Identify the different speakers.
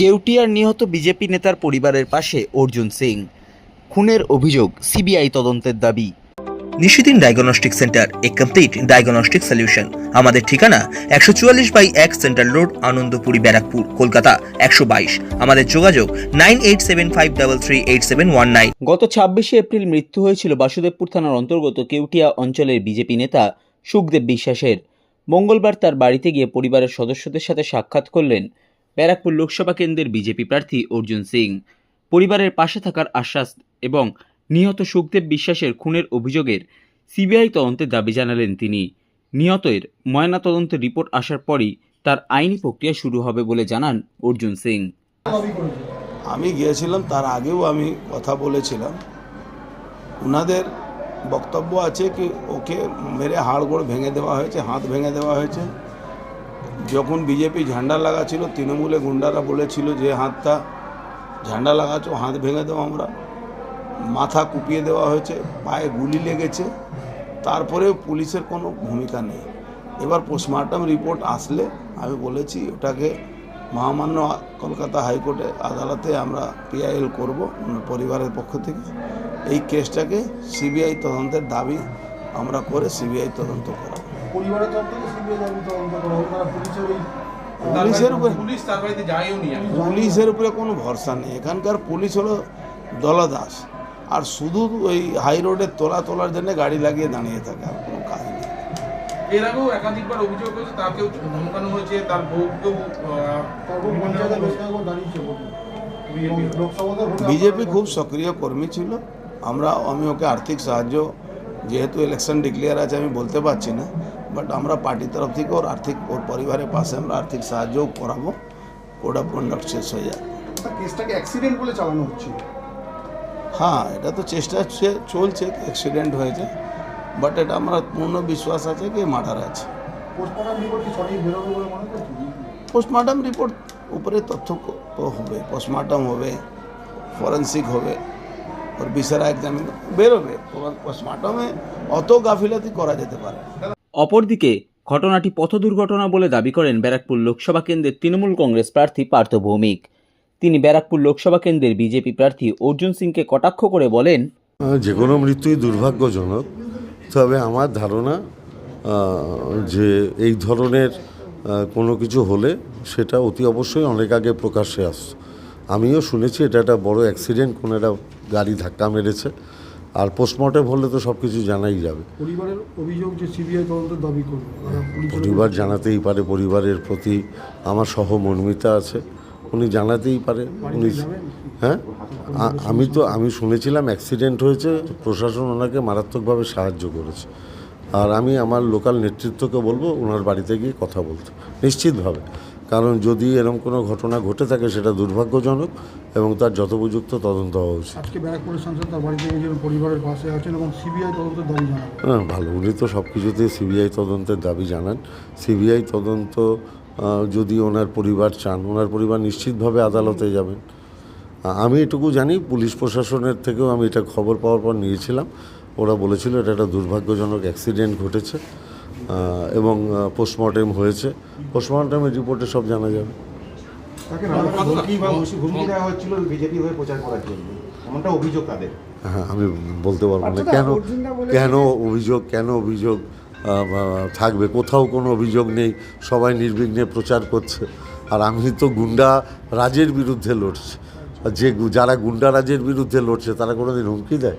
Speaker 1: কেউটিয়ার নিহত বিজেপি নেতার পরিবারের পাশে অর্জুন সিং। খুনের অভিযোগ সিবিআই তদন্তের দাবি।
Speaker 2: Nishidin diagnostic centre a complete diagnostic solution. আমাদের ঠিকানা একশো চুয়াল্লিশ বাই এক সেন্ট্রাল রোড আনন্দপুরি ব্যারাকপুর কলকাতা একশো বাইশ। আমাদের যোগাযোগ nine eight seven five double three eight seven one nine.
Speaker 1: গত ছাব্বিশে এপ্রিল মৃত্যু হয়েছিল বাসুদেবপুর থানার অন্তর্গত কেউটিয়া অঞ্চলের বিজেপি নেতা সুখদেব বিশ্বাসের। মঙ্গলবার তার বাড়িতে গিয়ে পরিবারের সদস্যদের সাথে সাক্ষাৎ করলেন ব্যারাকপুর লোকসভা কেন্দ্রের বিজেপি প্রার্থী অর্জুন সিং, পরিবারের পাশে থাকার আশ্বাস এবং নিহত সুখদেব বিশ্বাসের খুনের অভিযোগের সিবিআই তদন্তের দাবি জানালেন তিনি। নিহতের ময়না তদন্তের রিপোর্ট আসার পরই তার আইনি প্রক্রিয়া শুরু হবে বলে জানান অর্জুন সিং।
Speaker 3: আমি গিয়েছিলাম, তার আগেও আমি কথা বলেছিলাম। ওনাদের বক্তব্য আছে কি, ওকে মেরে হাড়গোড় ভেঙে দেওয়া হয়েছে, হাত ভেঙে দেওয়া হয়েছে। যখন বিজেপি ঝান্ডা লাগাছিল তৃণমূলে গুন্ডারা বলেছিল যে, হাতটা ঝান্ডা লাগাচ্ছ, হাত ভেঙে দেবো আমরা। মাথা কুপিয়ে দেওয়া হয়েছে, পায়ে গুলি লেগেছে, তারপরেও পুলিশের কোনো ভূমিকা নেই। এবার পোস্টমর্টম রিপোর্ট আসলে আমি বলেছি, ওটাকে মহামান্য কলকাতা হাইকোর্টে, আদালতে আমরা পিআইএল করব পরিবারের পক্ষ থেকে। এই কেসটাকে সিবিআই তদন্তের দাবি আমরা করে সিবিআই তদন্ত করাবো।
Speaker 4: পরিবারের সিবিআই দাবি তদন্ত করা। হোক তারা পুলিশের ওই
Speaker 3: পুলিশের উপরে
Speaker 5: পুলিশ তার বাড়িতে যায়ও নি
Speaker 3: পুলিশের উপরে কোনো ভরসা নেই। এখানকার পুলিশ হলো দলদাস। আর শুধু ওই হাই রোডের তোলা তোলার জন্য গাড়ি লাগিয়ে দাঁড়িয়ে থাকে আর কোনো কাজ নেই।
Speaker 5: এর আগেও একাধিকবার অভিযোগ হয়েছে তাকেও ধমকানো হয়েছে তার বউকেও
Speaker 3: বিজেপি খুব সক্রিয় কর্মী ছিল। আমরা আমি ওকে আর্থিক সাহায্য যেহেতু ইলেকশন ডিক্লেয়ার আছে আমি বলতে পারছি না। বাট আমরা পার্টির তরফ থেকে ওর আর্থিক ওর পরিবারের পাশে আমরা আর্থিক সাহায্যও করাবো। কোড অফ কন্ডাক্ট শেষ হয়ে যায়
Speaker 4: কেসটাকে অ্যাক্সিডেন্ট বলে চালানো হচ্ছে।
Speaker 3: হ্যাঁ এটা তো চেষ্টা চলছে অ্যাক্সিডেন্ট হয়েছে। বাট এটা আমরা পূর্ণ বিশ্বাস আছে কি মার্ডার আছে।
Speaker 4: পোস্টমর্টম রিপোর্ট
Speaker 3: উপরে তথ্য হবে পোস্টমর্টম হবে ফরেন্সিক হবে ওর বিচারা এক্সামিন বেরোবে। পোস্টমর্টমে অত গাফিলাতি করা যেতে পারে
Speaker 1: অপরদিকে, ঘটনাটি পথ দুর্ঘটনা বলে দাবি করেন ব্যারাকপুর লোকসভা কেন্দ্রের তৃণমূল কংগ্রেস প্রার্থী পার্থ ভৌমিক। তিনি ব্যারাকপুর লোকসভা কেন্দ্রের বিজেপি প্রার্থী অর্জুন সিংকে কটাক্ষ করে বলেন
Speaker 6: যে কোনো মৃত্যুই দুর্ভাগ্যজনক, তবে আমার ধারণা যে এই ধরনের কোনো কিছু হলে সেটা অতি অবশ্যই অনেক আগে প্রকাশ্যে আসতো আমিও শুনেছি এটা একটা বড় অ্যাক্সিডেন্ট কোনো একটা গাড়ি ধাক্কা মেরেছে। আর পোস্টমর্টম হলে তো সব কিছু জানাই যাবে।
Speaker 4: পরিবারের অভিযোগ যে সিবিআই দাবি করবে
Speaker 6: পরিবার জানাতেই পারে পরিবারের প্রতি আমার সহ সহমর্মিতা আছে উনি জানাতেই পারে। উনি হ্যাঁ আমি তো আমি শুনেছিলাম অ্যাক্সিডেন্ট হয়েছে প্রশাসন ওনাকে মারাত্মকভাবে সাহায্য করেছে। আর আমি আমার লোকাল নেতৃত্বকে বলব ওনার বাড়িতে গিয়ে কথা বলতে। নিশ্চিতভাবে। কারণ যদি এরকম কোনো ঘটনা ঘটে থাকে সেটা দুর্ভাগ্যজনক এবং তার যথোপযুক্ত তদন্ত হওয়া উচিত।
Speaker 4: আজকে ব্যারাকপুরের সাংসদ তার বাড়িতে পরিবারের পাশে আছেন এবং সিবিআই তদন্তের দাবি জানাবেন
Speaker 6: হ্যাঁ ভালো। উনি তো সব কিছুতেই সিবিআই তদন্তের দাবি জানান। সিবিআই তদন্ত যদি ওনার পরিবার চান ওনার পরিবার নিশ্চিতভাবে আদালতে যাবেন। আমি এটুকু জানি পুলিশ প্রশাসনের থেকেও আমি এটা খবর পাওয়ার পর নিয়েছিলাম। ওরা বলেছিল এটা একটা দুর্ভাগ্যজনক অ্যাক্সিডেন্ট ঘটেছে এবং পোস্টমর্টেম হয়েছে। পোস্টমর্টেমের রিপোর্টে সব জানা যাবে।
Speaker 7: হয়ে প্রচার করার জন্য। এমনটা অভিযোগ তাদের।
Speaker 6: হ্যাঁ আমি বলতে পারব না। কেন কেন অভিযোগ কেন অভিযোগ থাকবে? কোথাও কোনো অভিযোগ নেই। সবাই নির্বিঘ্নে প্রচার করছে। আর আমি তো গুন্ডা রাজের বিরুদ্ধে লড়ছি। আর যে যারা গুন্ডা রাজের বিরুদ্ধে লড়ছে তারা কোনোদিন হুমকি দেয়?